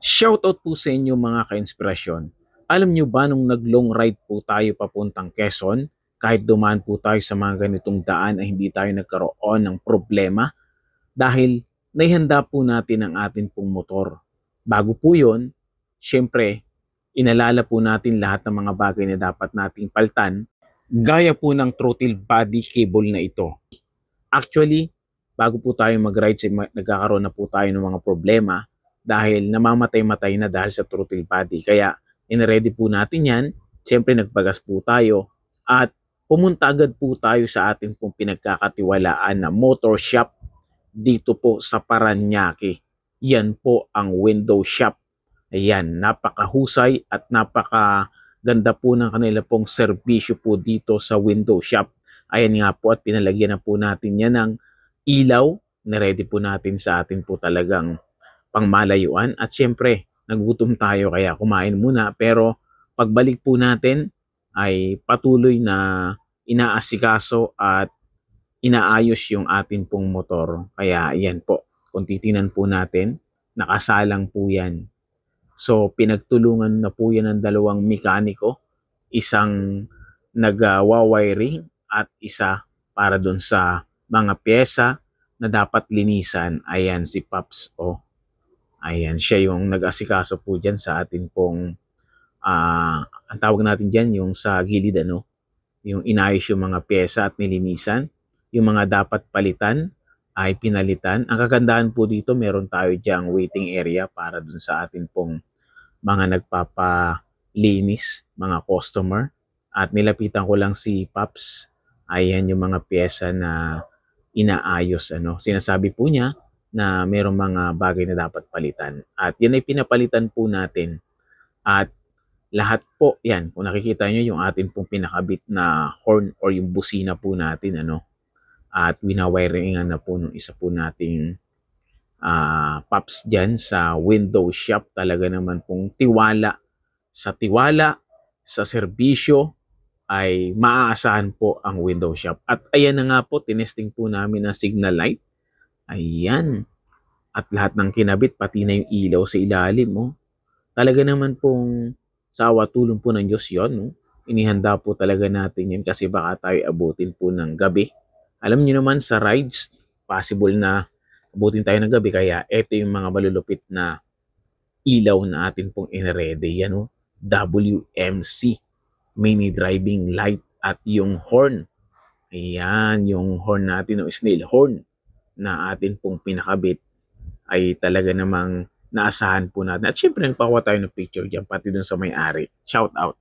Shoutout po sa inyo mga ka-inspirasyon. Alam nyo ba nung nag-long ride po tayo papuntang Quezon, kahit dumaan po tayo sa mga ganitong daan ay hindi tayo nagkaroon ng problema dahil naihanda po natin ang atin pong motor. Bago po yun, syempre, inalala po natin lahat ng mga bagay na dapat nating paltan gaya po ng throttle body cable na ito. Actually, bago po tayo mag-ride, nagkakaroon na po tayo ng mga problema dahil namamatay-matay na dahil sa throttle body. Kaya inready po natin yan. Siyempre nagpagas po tayo at pumunta agad po tayo sa ating pong pinagkakatiwalaan na motor shop dito po sa Paranaque. Yan po ang window shop. Ayan, napakahusay at napakaganda po ng kanila pong serbisyo po dito sa window shop. Ayan nga po at pinalagyan na po natin yan ng ilaw na ready po natin sa atin po talagang pangmalayuan. At syempre nagutom tayo kaya kumain muna. Pero pagbalik po natin ay patuloy na inaasikaso at inaayos yung atin pong motor. Kaya yan po kung titinan po natin nakasalang po yan. So pinagtulungan na po yan ng dalawang mekaniko. Isang nag-wiring at isa para doon sa mga pyesa na dapat linisan. Ayan si Paps o Ayan, siya yung nag-asikaso po dyan sa atin pong, ah, ang tawag natin dyan, yung sa gilid, ano, yung inayos yung mga pyesa at nilinisan. Yung mga dapat palitan ay pinalitan. Ang kagandahan po dito, meron tayo dyang waiting area para dun sa atin pong mga nagpapalinis, mga customer. At nilapitan ko lang si Paps. Ayan yung mga pyesa na inaayos. Ano. Sinasabi po niya, na mayroong mga bagay na dapat palitan. At yan ay pinapalitan po natin. At lahat po, yan, kung nakikita nyo yung atin pong pinakabit na horn or yung busina po natin, ano, at winawiringan na po nung isa po nating ah, pops dyan sa window shop. Talaga naman pong tiwala. Sa tiwala, sa serbisyo, ay maaasahan po ang window shop. At ayan na nga po, tinesting po namin ang signal light Ayan. At lahat ng kinabit, pati na yung ilaw sa ilalim, oh. Talaga naman pong sa awa tulong po ng Diyos yon, no? Inihanda po talaga natin yun kasi baka tayo abutin po ng gabi. Alam niyo naman sa rides, possible na abutin tayo ng gabi kaya ito yung mga malulupit na ilaw na atin pong inrede. Yan, oh. WMC, Mini Driving Light at yung horn. Ayan, yung horn natin, o snail horn na atin pong pinakabit ay talaga namang naasahan po natin. At syempre, nagpakuha tayo ng picture dyan, pati dun sa may-ari. Shout out.